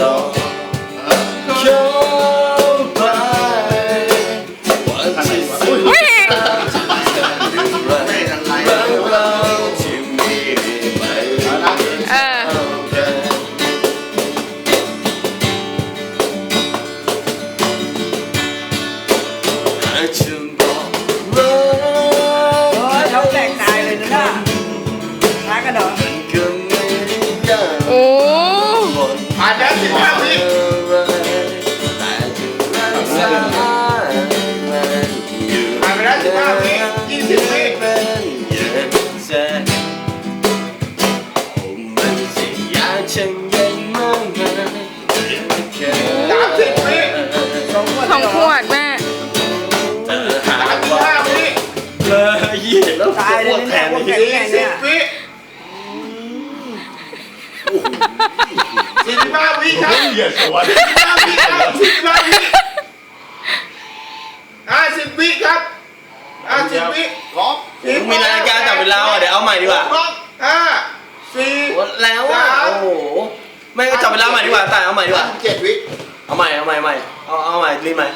ต่อเข้าไปวันที่สุดท้ายเรื่องราวที่ไม่เออ เท่ากกันสัก เฮ้าแตกตายเลยนสักกันเหรอ ช่างยังมากมายแค่สามสิบวิสองขวดสองขวดแม่เธอหาสามสิบว่าห้าวิเลยยี่แล้วตายเลยแทเนี่ยนพวกแกนี่นี่ไงสี่เนี่ยสิบวิสี่สิบห้าวิครับเหยียดสวนสี่สิบห้าวิครับสี่สิบห้าวิห้าสิบวิครับห้าสิบวิล็อก มีนาฬิกาจับเวลาอะเดี๋ยวเอาใหม่ดีกว่าล็อกห้าสี่หม ดแล้วอะ โอ้โหไม่ก็จับเวลาใหม่ดีกว่าแต่เอาใหม่ดีกว่า เจ็ดวิ เอาใหม่ เอาใหม่เอาใหม่เอาเอาใหม่รีบใหม่